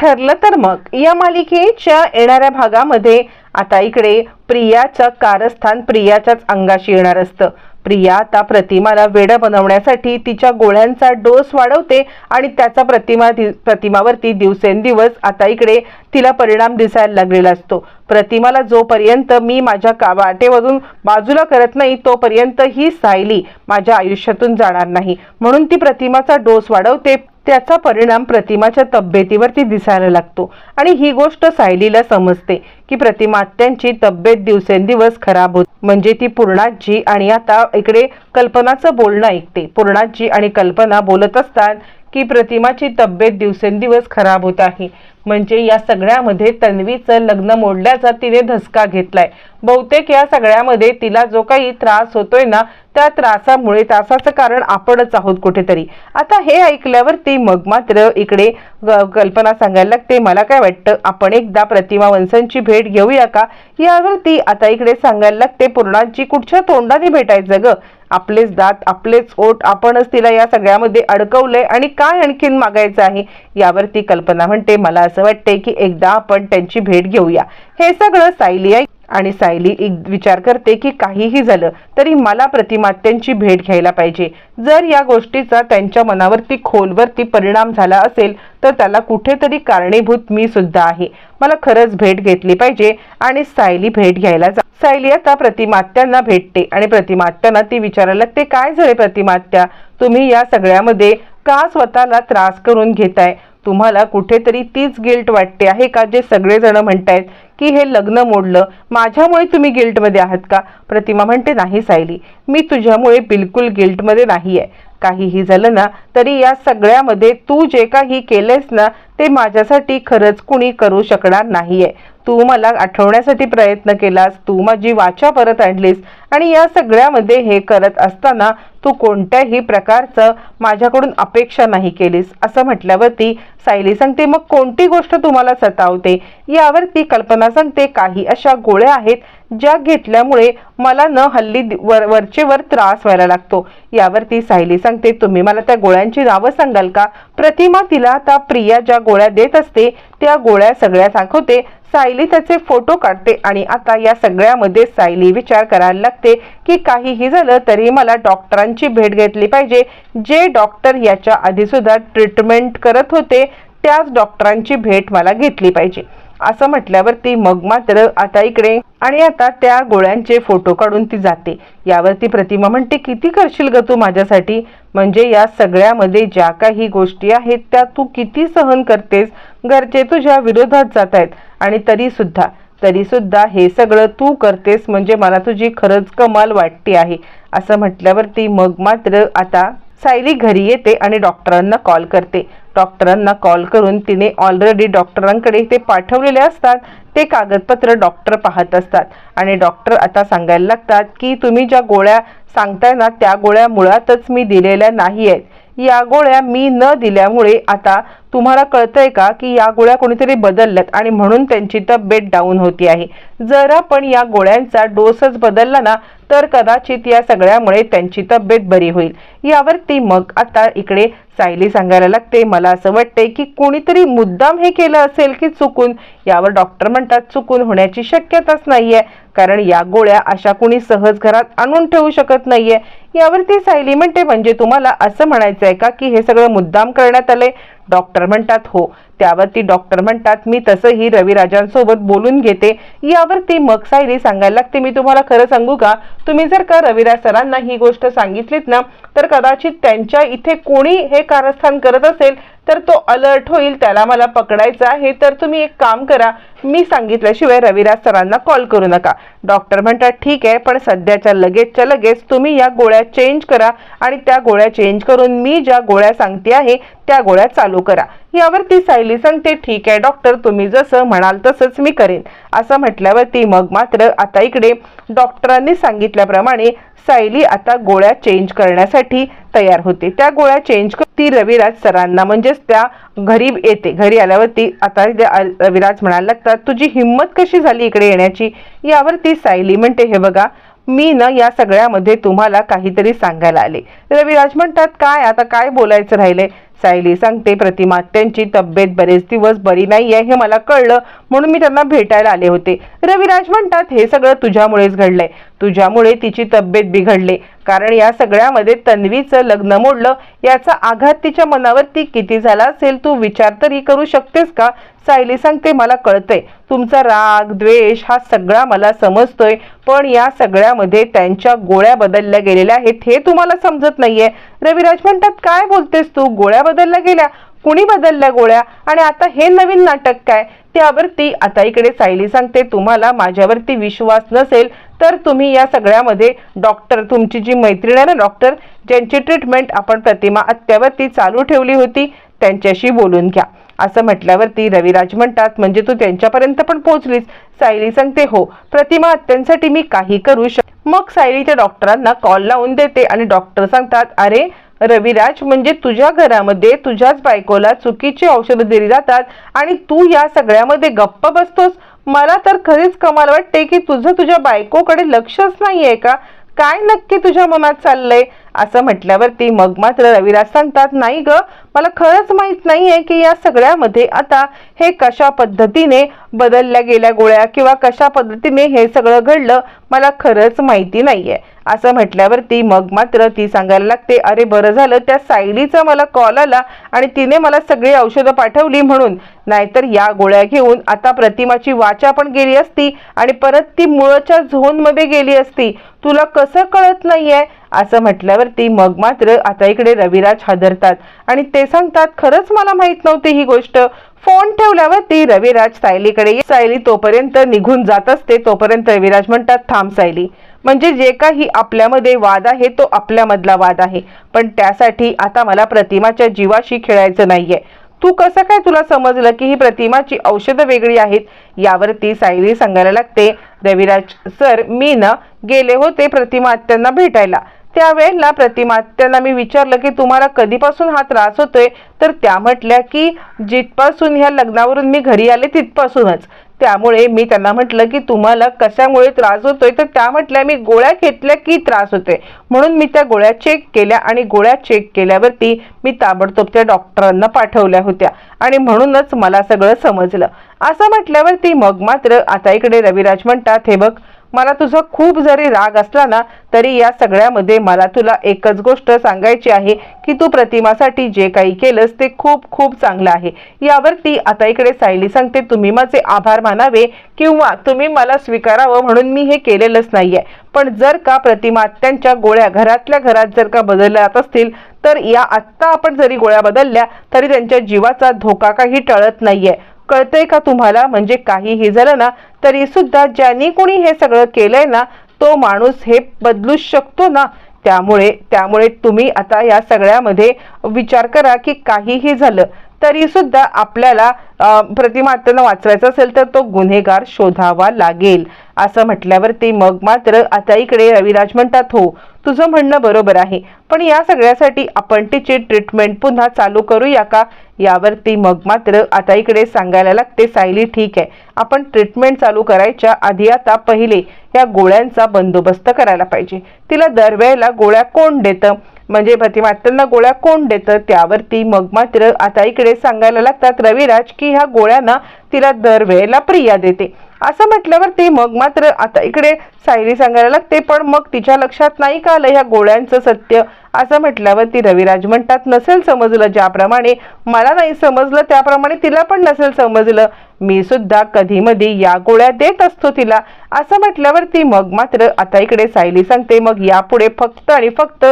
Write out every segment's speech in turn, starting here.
ठरलं तर मग. या मालिकेच्या येणाऱ्या भागामध्ये आता इकडे प्रियाचं कारस्थान प्रियाच्याच अंगाशी येणार असतं. प्रिया आता प्रतिमाला वेड बनवण्यासाठी तिच्या गोळ्यांचा डोस वाढवते आणि त्याचा प्रतिमा दि- प्रतिमावरती दिवसेंदिवस आता इकडे तिला परिणाम दिसायला लागलेला असतो. प्रतिमाला जोपर्यंत मी माझ्या का वाटेवरून बाजूला करत नाही तोपर्यंत ही सायली माझ्या आयुष्यातून जाणार नाही. म्हणून ती प्रतिमाचा डोस वाढवते त्याचा परिणाम प्रतिमाच्या तब्येतीवरती दिसायला लागतो. आणि ही गोष्ट सायलीला समजते की प्रतिमा त्यांची तब्येत दिवसेंदिवस खराब होत म्हणजे ती पूर्णाजी आणि आता इकडे कल्पनाचं बोलणं ऐकते. पूर्णाजी आणि कल्पना बोलत असतात की प्रतिमाची तब्येत दिवसेंदिवस खराब होत आहे. म्हणजे या सगळ्यामध्ये तन्वीचं लग्न मोडल्याचा तिने धसका घेतलाय. बहुतेक या सगळ्यामध्ये तिला जो काही त्रास होतोय ना त्या त्रासामुळे त्रासाचं कारण आपणच आहोत कुठेतरी. आता हे ऐकल्यावरती मग मात्र इकडे ग- कल्पना सांगायला लागते मला काय वाटतं आपण एकदा प्रतिमा वंसांची भेट घेऊया का? यावरती आता इकडे सांगायला लागते पूर्णांची कुठच्या तोंडाने भेटायचं ग? आपलेच दात आपलेच ओट आपणच तिला या सगळ्यामध्ये अडकवलंय आणि काय आणखीन मागायचं आहे? यावर ती कल्पना म्हणते मला असं वाटतंय की एकदा आपण त्यांची भेट घेऊया. हे सगळं सायली आहे आणि सायली एक विचार करते की काहीही झालं तरी मला प्रतिमात्यांची भेट घ्यायला पाहिजे. जर या गोष्टीचा त्यांच्या मनावरती खोलवरती परिणाम झाला असेल तर त्याला कुठेतरी कारणीभूत मी सुद्धा आहे. मला खरंच भेट घेतली पाहिजे आणि सायली भेट घ्यायला जा. सायली आता प्रतिमात्यांना भेटते आणि प्रतिमात्यांना ती विचारायला ते काय झाले प्रतिमात्या? तुम्ही या सगळ्यामध्ये का स्वतःला त्रास करून घेताय? तुम्हाला कुठेतरी तीच गिल्ट वाटते आहे का? जे सगळेजण म्हणतायत की हे लग्न मोडलं माझ्यामुळे तुम्ही गिल्टमध्ये आहात का? प्रतिमा म्हणते नाही सायली मी तुझ्यामुळे बिलकुल गिल्टमध्ये नाही आहे काहीही झालं ना तरी या सगळ्यामध्ये तू जे काही केलेस ना ते माझ्यासाठी खरंच कुणी करू शकणार नाही आहे तू मला आठवण्यासाठी प्रयत्न केलास तू माझी वाचा परत आणलीस आणि या सगळ्यामध्ये हे करत असताना तू कोणत्याही प्रकारचं माझ्याकडून अपेक्षा नाही केलीस. असं म्हटल्यावरती सायली सांगते मग कोणती गोष्ट तुम्हाला सतावते? यावरती कल्पना सांगते काही अशा गोळ्या आहेत ज्या घेतल्यामुळे मला न हल्ली वर वरचेवर त्रास व्हायला लागतो. यावरती सायली सांगते तुम्ही मला त्या गोळ्यांची नावं सांगाल का? प्रतिमा तिला आता प्रिया ज्या गोळ्या देत असते त्या गोळ्या सगळ्या सांगवते सायली त्याचे फोटो काढते आणि आता या सगळ्यामध्ये सायली विचार करायला लागते की काहीही झालं तरी मला डॉक्टरांची भेट घेतली पाहिजे. जे डॉक्टर याच्या आधीसुद्धा ट्रीटमेंट करत होते त्याच डॉक्टरांची भेट मला घेतली पाहिजे. असं म्हटल्यावरती मग मात्र आता इकडे आणि आता त्या गोळ्यांचे फोटो काढून ती जाते. यावरती प्रतिमा म्हणते किती करशील ग तू माझ्यासाठी? म्हणजे या सगळ्यामध्ये ज्या काही गोष्टी आहेत त्या तू किती सहन करतेस? घरचे तुझ्या विरोधात जात आहेत. आणि तरी सुद्धा तरी सुद्धा हे सगळं तू करतेस म्हणजे मला तुझी खरंच कमाल वाटते आहे. असं म्हटल्यावरती मग मात्र आता सायली घरी येते आणि डॉक्टरांना कॉल करते. डॉक्टरांना कॉल करून तिने ऑलरेडी डॉक्टरांकडे ते पाठवलेले असतात. ते कागदपत्र डॉक्टर पाहत असतात. आणि डॉक्टर आता सांगायला लागतात की तुम्ही ज्या गोळ्या सांगताय ना त्या गोळ्या मुळातच मी दिलेल्या नाही आहेत या गोळ्या मी न दिल्यामुळे आता तुम्हाला कळतंय का की या गोळ्या कोणीतरी बदलल्यात? आणि म्हणून त्यांची तब्येत डाऊन होती आहे. जर आपण या गोळ्यांचा डोसच बदलला ना तर कदाचित या सगळ्यामुळे त्यांची तब्येत बरी होईल. यावरती मग आता इकडे सायली सांगायला लागते. मला असं वाटतंय की कोणीतरी मुद्दाम हे केलं असेल की चुकून? यावर डॉक्टर म्हणतात चुकून होण्याची शक्यताच नाहीये. कारण या गोळ्या अशा कुणी सहज घरात आणून ठेवू शकत नाहीये. यावरती सायली म्हणते म्हणजे तुम्हाला असं म्हणायचं आहे का की हे सगळं मुद्दाम करण्यात आले डॉक्टर म्हणतात हो. त्यावरती डॉक्टर म्हणतात मी तसंही रविराजांसोबत बोलून घेते. यावरती मग सायली सांगायला लागते मी तुम्हाला खरं सांगू का? तुम्ही जर का रविराज सरांना ही गोष्ट सांगितलीत ना तर कदाचित त्यांच्या इथे कोणी हे कारस्थान करत असेल तर तो अलर्ट होईल त्याला मला पकडायचं आहे. तर तुम्ही एक काम करा मी सांगितल्याशिवाय रविराज सरांना कॉल करू नका. डॉक्टर म्हणतात ठीक आहे पण सध्याच्या लगेचच्या लगेच तुम्ही या गोळ्या चेंज करा आणि त्या गोळ्या चेंज करून मी ज्या गोळ्या सांगते आहे त्या गोळ्या चालू करा. यावरती सायली सांगते ठीक आहे डॉक्टर तुम्ही जसं म्हणाल तसंच मी करेन. असं म्हटल्यावरती मग मात्र आता इकडे डॉक्टरांनी सांगितल्याप्रमाणे सायली आता गोळ्या चेंज करण्यासाठी तयार होते. त्या गोळ्या चेंज कर ती रविराज सरांना म्हणजेच त्या घरी येते. घरी आल्यावरती आता रविराज म्हणायला लागतात तुझी हिंमत कशी झाली इकडे येण्याची? यावरती सायली म्हणते हे बघा मी ना या सगळ्यामध्ये तुम्हाला काहीतरी सांगायला आले. रविराज म्हणतात काय? आता काय बोलायचं राहिले? सायली सांगते प्रतिमा त्यांची तब्येत बरेच दिवस बरी नाही आहे हे मला कळलं. म्हणून मी त्यांना भेटायला आले होते. रविराज म्हणतात हे सगळं तुझ्यामुळेच घडलंय. तुझ्यामुळे तिची तब्येत बिघडली. कारण या सगळ्यामध्ये तन्वीचं लग्न मोडलं याचा आघात तिच्या मनावरती किती झाला असेल तू विचार तरी करू शकतेस का? सायली सांगते मला कळतंय. तुमचा राग द्वेष हा सगळा मला समजतोय पण या सगळ्यामध्ये त्यांच्या गोळ्या बदलल्या गेलेल्या आहेत हे तुम्हाला समजत नाहीये. रविराज म्हणतात काय बोलतेस तू? गोळ्या बदलल्या गेल्या. कुणी बदलल्या गोळ्या? आणि आता हे नवीन नाटक काय? त्यावरती आता इकडे सायली सांगते तुम्हाला माझ्यावरती विश्वास नसेल तर तुम्ही या सगळ्यामध्ये डॉक्टर तुमची जी मैत्रीण आहे ना डॉक्टर ज्यांची ट्रीटमेंट आपण प्रतिमा अत्यावरती चालू ठेवली होती त्यांच्याशी बोलून घ्या. असं म्हटल्यावरती रविराज म्हणतात म्हणजे तू त्यांच्यापर्यंत पण पोहोचलीस? सायली सांगते हो प्रतिमा आत्यांसाठी मी काही करू शक मग सायलीच्या डॉक्टरांना कॉल लावून देते आणि डॉक्टर सांगतात अरे रविराज म्हणजे तुझ्या घरामध्ये तुझ्याच बायकोला चुकीची औषधं दिली जातात आणि तू या सगळ्यामध्ये गप्प बसतोस? मला तर खरीच कमाल वाटते की तुझं तुझ्या बायकोकडे लक्षच नाहीये का? काय नक्की तुझ्या मनात चाललंय? असं म्हटल्यावरती मग मात्र रविराज सांगतात नाही ग मला खरंच माहीत नाहीये की या सगळ्यामध्ये आता हे कशा पद्धतीने बदलल्या गेल्या गोळ्या किंवा कशा पद्धतीने हे सगळं घडलं मला खरंच माहिती नाहीये. असं म्हटल्यावरती मग मात्र ती सांगायला लागते अरे बरं झालं त्या सायलीचा मला कॉल आला आणि तिने मला सगळी औषधं पाठवली म्हणून. नाहीतर या गोळ्या घेऊन आता प्रतिमाची वाचा पण गेली असती आणि परत ती मुळच्या झोनमध्ये गेली असती. तुला कसं कळत नाहीये? असं म्हटल्यावरती मग मात्र आता इकडे रविराज हादरतात. आणि ते सांगतात खरंच मला माहीत नव्हती ही गोष्ट. फोन ठेवल्यावरती रविराज सायलीकडे सायली तोपर्यंत निघून जात असते. तोपर्यंत रविराज म्हणतात थांब सायली. म्हणजे जे काही आपल्यामध्ये वाद आहे तो आपल्यामधला वाद आहे. पण त्यासाठी आता मला प्रतिमाच्या जीवाशी खेळायचं नाहीये. तू कसं काय तुला समजलं की ही प्रतिमाची औषधं वेगळी आहेत? यावरती सायली सांगायला लागते रविराज सर मी ना गेले होते प्रतिमा आत्यांना भेटायला. त्यावेळेला प्रतिमा आत्यांना मी विचारलं की तुम्हाला कधीपासून हा त्रास होतोय? तर त्या म्हटल्या की जिथपासून ह्या लग्नावरून मी घरी आले तिथपासूनच. त्यामुळे मी त्यांना म्हटलं की तुम्हाला कशामुळे त्रास होतोय? तर त्या म्हटल्या मी गोळ्या घेतल्या की त्रास होतोय. म्हणून मी त्या गोळ्या चेक केल्या आणि गोळ्या चेक केल्यावरती मी ताबडतोब त्या डॉक्टरांना पाठवल्या होत्या. आणि म्हणूनच मला सगळं समजलं. असं म्हटल्यावरती मग मात्र आता इकडे रविराज म्हणतात हे बघ मला तुझा खूप जरी राग असला ना तरी या सगळ्यामध्ये मला तुला एकच गोष्ट सांगायची आहे की तू प्रतिमासाठी जे काही केलंस ते खूप खूप चांगलं आहे. यावरती आता इकडे सायली सांगते तुम्ही माझे आभार मानावे किंवा तुम्ही मला स्वीकारावं म्हणून मी हे केलेलंच नाहीये. पण जर का प्रतिमा त्यांच्या गोळ्या घरातल्या घरात जर का बदलल्या जात असतील तर या आत्ता आपण जरी गोळ्या बदलल्या तरी त्यांच्या जीवाचा धोका काही टळत नाहीये. कळतंय का तुम्हाला? म्हणजे काहीही झालं ना तरी सुद्धा ज्यांनी कोणी हे सगळं केलंय ना तो माणूस हे बदलू शकतो ना? त्यामुळे त्यामुळे तुम्ही आता या सगळ्यामध्ये विचार करा की काहीही झालं तरी सुद्धा आपल्याला अं, प्रतिमा वाचवायचं असेल तर तो गुन्हेगार शोधावा लागेल. असं म्हटल्यावर ते मग मात्र आता इकडे रविराज म्हणतात हो तुझं म्हणणं बरोबर आहे पण या सगळ्यासाठी आपण तिची ट्रीटमेंट पुन्हा चालू करूया का? यावरती मग मात्र आता इकडे सांगायला लागते सायली ठीक आहे आपण ट्रीटमेंट चालू करायच्या आधी आता पहिले या गोळ्यांचा बंदोबस्त करायला पाहिजे. तिला दरवेळेला गोळ्या कोण देतं? म्हणजे प्रतिमात्यांना गोळ्या कोण देतं त्यावरती मग मात्र आता इकडे सांगायला लागतात रविराज की ह्या गोळ्यांना तिला दरवेळेला प्रिया देते. असं म्हटल्यावरती मग मात्र आता इकडे सायली सांगायला लागते पण मग तिच्या लक्षात नाही का आलं ह्या गोळ्यांचं सत्य? असं म्हटल्यावरती रविराज म्हणतात नसेल समजलं ज्याप्रमाणे मला नाही समजलं त्याप्रमाणे तिला पण नसेल समजलं. मी सुद्धा कधी मधी या गोळ्या देत असतो तिला. असं म्हटल्यावरती मग मात्र आता इकडे सायली सांगते मग यापुढे फक्त आणि फक्त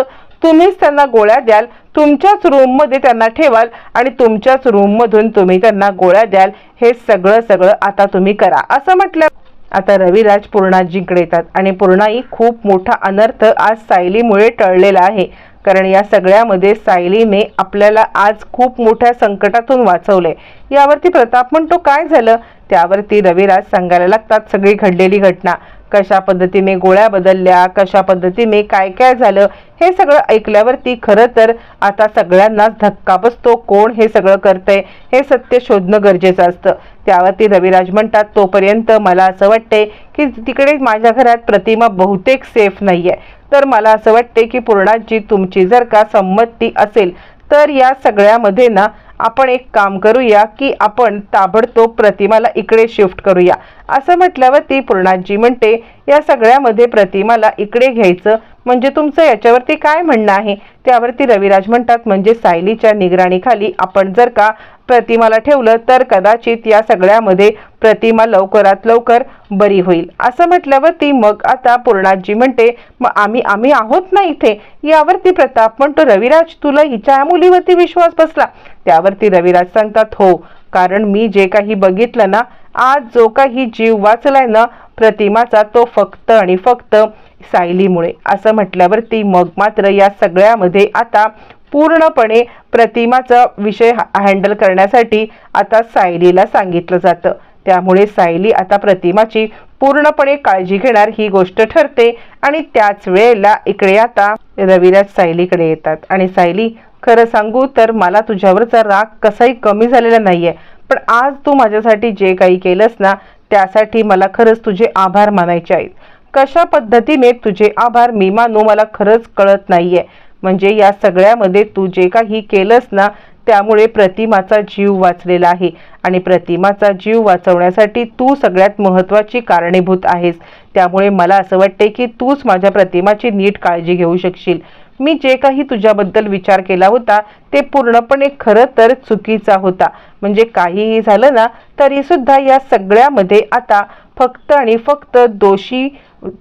तुम्हीच त्यांना गोळ्या द्याल तुमच्याच रूममध्ये त्यांना ठेवाल आणि तुमच्याच रूममधून तुम्ही त्यांना गोळ्या द्याल हे सगळं सगळं आता तुम्ही करा. असं म्हटलं आता रविराज पूर्णाजींकडे येतात आणि पूर्णाई खूप मोठा अनर्थ आज सायलीमुळे टळलेला आहे. कारण या सगळ्यामध्ये सायलीने आपल्याला आज खूप मोठ्या संकटातून वाचवले यावरती प्रताप म्हणतो काय झालं? त्यावरती रविराज सांगायला लागतात सगळी घडलेली घटना. कशा पद्धतीने गोळ्या बदलल्या कशा पद्धतीने काय काय झालं हे सगळं ऐकल्यावरती खरं तर आता सगळ्यांनाच धक्का बसतो कोण हे सगळं करतंय हे सत्य शोधणं गरजेचं असतं. त्यावरती रविराज म्हणतात तोपर्यंत मला असं वाटते की तिकडे माझ्या घरात प्रतिमा बहुतेक सेफ नाही आहे तर मला असं वाटते की पूर्णाची तुमची जर का संमती असेल तर या सगळ्यामध्ये ना आपण एक काम करूया की आपण ताबडतोब प्रतिमाला इकडे शिफ्ट करूया. असं म्हटल्यावरती पूर्णाजी म्हणते या सगळ्यामध्ये प्रतिमाला इकडे घ्यायचं म्हणजे तुमचं याच्यावरती काय म्हणणं आहे? त्यावरती रविराज म्हणतात म्हणजे सायलीच्या निगराणीखाली आपण जर का प्रतिमाला ठेवलं तर कदाचित या सगळ्यामध्ये प्रतिमा लवकरात लवकर बरी होईल. असं म्हटल्यावरती मग आता पूर्णाजी म्हणते मग आम्ही आम्ही आहोत ना इथे? यावरती प्रताप म्हणतो रविराज तुला हिच्या या मुलीवरती विश्वास बसला? त्यावरती रविराज सांगतात हो कारण मी जे काही बघितलं ना आज जो काही जीव वाचलाय ना प्रतिमाचा तो फक्त आणि फक्त सायलीमुळे. असं म्हटल्यावरती मग मात्र या सगळ्यामध्ये आता पूर्णपणे प्रतिमाचा विषय हँडल करण्यासाठी आता सायलीला सांगितलं जातं. त्यामुळे सायली आता प्रतिमाची पूर्णपणे काळजी घेणार ही गोष्ट ठरते आणि त्याच वेळेला इकडे आता रविराज सायलीकडे येतात. आणि सायली खरं सांगू तर मला तुझ्यावरचा राग कसाही कमी झालेला नाहीये पण आज तू माझ्यासाठी जे काही केलंस ना त्यासाठी मला खरंच तुझे आभार मानायचे आहेत. कशा पद्धतीने तुझे आभार मी मानू मला खरंच कळत नाहीये. म्हणजे या सगळ्यामध्ये तू जे काही केलंस ना त्यामुळे प्रतिमाचा जीव वाचलेला आहे. आणि प्रतिमाचा जीव वाचवण्यासाठी तू सगळ्यात महत्त्वाची कारणीभूत आहेस. त्यामुळे मला असं वाटते की तूच माझ्या प्रतिमाची नीट काळजी घेऊ शकशील. मी जे काही तुझ्याबद्दल विचार केला होता ते पूर्णपणे खरं तर चुकीचा होता. म्हणजे काहीही झालं ना तरी सुद्धा या सगळ्यामध्ये आता फक्त आणि फक्त दोषी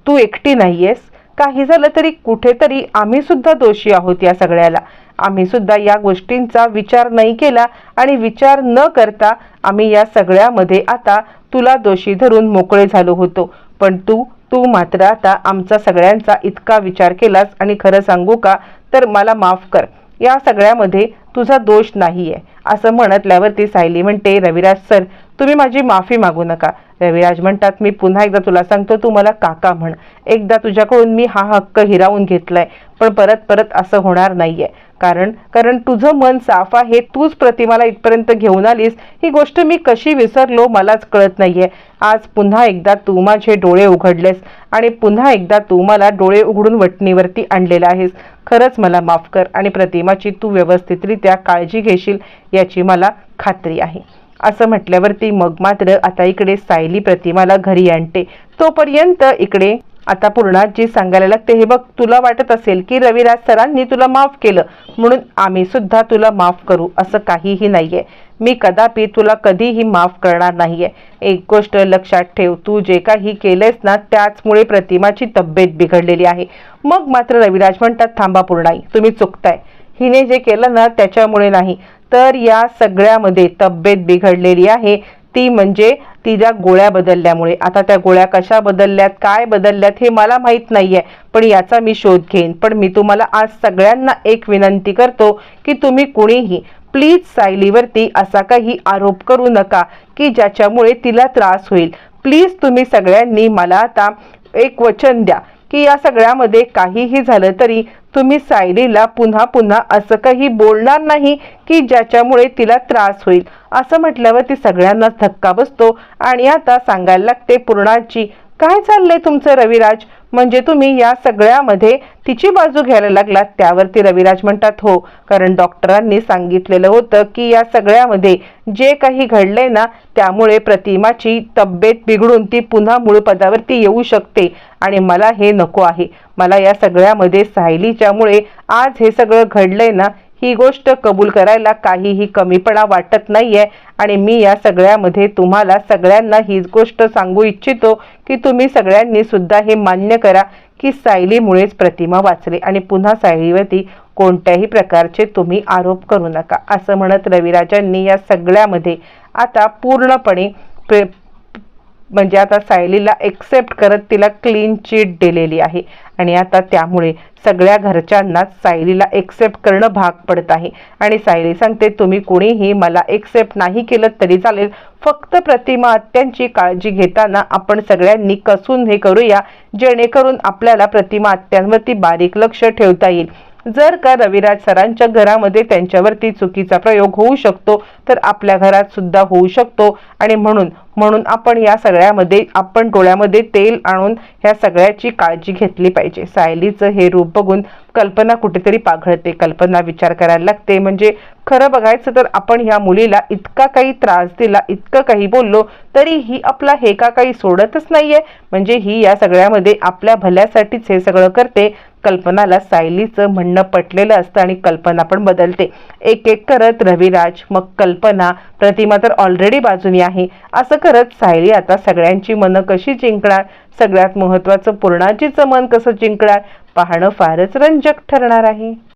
तू एकटी नाहीयेस. काही झालं तरी कुठेतरी आम्ही सुद्धा दोषी आहोत या सगळ्याला. आम्ही सुद्धा या गोष्टींचा विचार नाही केला आणि विचार न करता आम्ही या सगळ्यामध्ये आता तुला दोषी धरून मोकळे झालो होतो. पण तू तू मात्र आता आमचा सगळ्यांचा इतका विचार केलास आणि खरं सांगू का तर मला माफ कर. या सगळ्यामध्ये तुझा दोष नाही आहे असं म्हणतल्यावरती सायली म्हणते रविराज सर तुम्ही माझी माफी मागू नका. रविराज म्हणतात मी पुन्हा एकदा तुला सांगतो तू मला काका म्हण. एकदा तुझ्याकडून मी हा हक्क हिरावून घेतलाय पण परत परत असं होणार नाहीये. कारण कारण तुझं मन साफ आहे तूच प्रतिमाला इथपर्यंत घेऊन आलीस. ही गोष्ट मी कशी विसरलो मलाच कळत नाहीये. आज पुन्हा एकदा तू माझे डोळे उघडलेस आणि पुन्हा एकदा तू मला डोळे उघडून वटणीवरती आणलेला आहेस. खरंच मला माफ कर आणि प्रतिमाची तू व्यवस्थितरित्या काळजी घेशील याची मला खात्री आहे. असं म्हटल्यावरती मग मात्र आता इकडे सायली प्रतिमाला घरी आणते. तोपर्यंत इकडे आता पूर्णाजी सांगायला लागते हे बघ तुला वाटत असेल की रविराज सरांनी तुला माफ केलं म्हणून आम्ही सुद्धा तुला माफ करू असं काहीही नाहीये. मी कदापि तुला कधीही माफ करणार नाहीये. एक गोष्ट लक्षात ठेव तू जे काही केलंयस ना त्याचमुळे प्रतिमाची तब्येत बिघडलेली आहे. मग मात्र रविराज म्हणतात थांबा पूर्णाई तुम्ही चुकताय. हिने जे केलं ना त्याच्यामुळे नाही. तर या सगळ्यामध्ये तब्येत बिघडलेली आहे. ती म्हणजे तिच्या गोळ्या बदलल्यामुळे. आता त्या गोळ्या कशा बदलल्यात काय बदलल्यात हे मला माहीत नाही आहे पण याचा मी शोध घेईन. पण मी तुम्हाला आज सगळ्यांना एक विनंती करतो की तुम्ही कुणीही प्लीज सायलीवरती असा काही आरोप करू नका की ज्याच्यामुळे तिला त्रास होईल. प्लीज तुम्ही सगळ्यांनी मला आता एक वचन द्या की या सगळ्यामध्ये काहीही झालं तरी तुम्ही सायलीला पुन्हा पुन्हा असं काही बोलणार नाही की ज्याच्यामुळे तिला त्रास होईल. असं म्हटल्यावर ती सगळ्यांनाच धक्का बसतो आणि आता सांगायला लागते पूर्णाची काय चाललंय तुमचं रविराज? म्हणजे तुम्ही या सगळ्यामध्ये तिची बाजू घ्यायला लागलात त्यावरती रविराज म्हणतात हो. कारण डॉक्टरांनी सांगितलेलं होतं की या सगळ्यामध्ये जे काही घडलंय ना त्यामुळे प्रतिमाची तब्येत बिघडून ती पुन्हा मूळ पदावरती येऊ शकते. आणि मला हे नको आहे. मला या सगळ्यामध्ये सायलीच्यामुळे आज हे सगळं घडलंय ना ही गोष्ट कबूल करायला काहीही कमीपणा वाटत नाहीये. आणि मी या सगळ्यामध्ये तुम्हाला सगळ्यांना हीच गोष्ट सांगू इच्छितो की तुम्ही सगळ्यांनी सुद्धा हे मान्य करा की सायलीमुळेच प्रतिमा वाचली आणि पुन्हा सायलीवरती कोणत्याही प्रकारचे तुम्ही आरोप करू नका. असं म्हणत रविराजांनी या सगळ्यामध्ये आता पूर्णपणे म्हणजे आता सायलीला एक्सेप्ट करत तिला क्लीन चीट दिलेली आहे. आणि आता त्यामुळे सगळ्या घरच्यांनाच सायलीला एक्सेप्ट करणं भाग पडत आहे. आणि सायली सांगते तुम्ही कोणीही मला एक्सेप्ट नाही केलं तरी चालेल. फक्त प्रतिमा आत्यांची काळजी घेताना आपण सगळ्यांनी कसून हे करूया. जेणेकरून आपल्याला प्रतिमा आत्यांवरती बारीक लक्ष ठेवता येईल. जर का रविराज सरांच्या घरामध्ये त्यांच्यावरती चुकीचा प्रयोग होऊ शकतो तर आपल्या घरात सुद्धा होऊ शकतो. आणि म्हणून म्हणून आपण या सगळ्यामध्ये आपण डोळ्यामध्ये तेल आणून ह्या सगळ्याची काळजी घेतली पाहिजे. सायलीचं हे रूप बघून कल्पना कुठेतरी पाघळते कल्पना विचार करायला लागते. म्हणजे खरं बघायचं तर आपण ह्या मुलीला इतका काही त्रास दिला इतकं काही बोललो तरी ही आपला हे का काही सोडतच नाहीये. म्हणजे ही या सगळ्यामध्ये आपल्या भल्यासाठीच हे सगळं करते. कल्पनाला सायलीचं म्हणणं पटलेलं असतं आणि कल्पना पण बदलते. एक एक करत रविराज मग कल्पना प्रतिमा तर ऑलरेडी बाजूनी आहे. असं करत सायली आता सगळ्यांची मनं कशी जिंकणार? सगळ्यात महत्त्वाचं पूर्णाजीचं मन कसं जिंकणार? पाहणं फारच रंजक ठरणार आहे.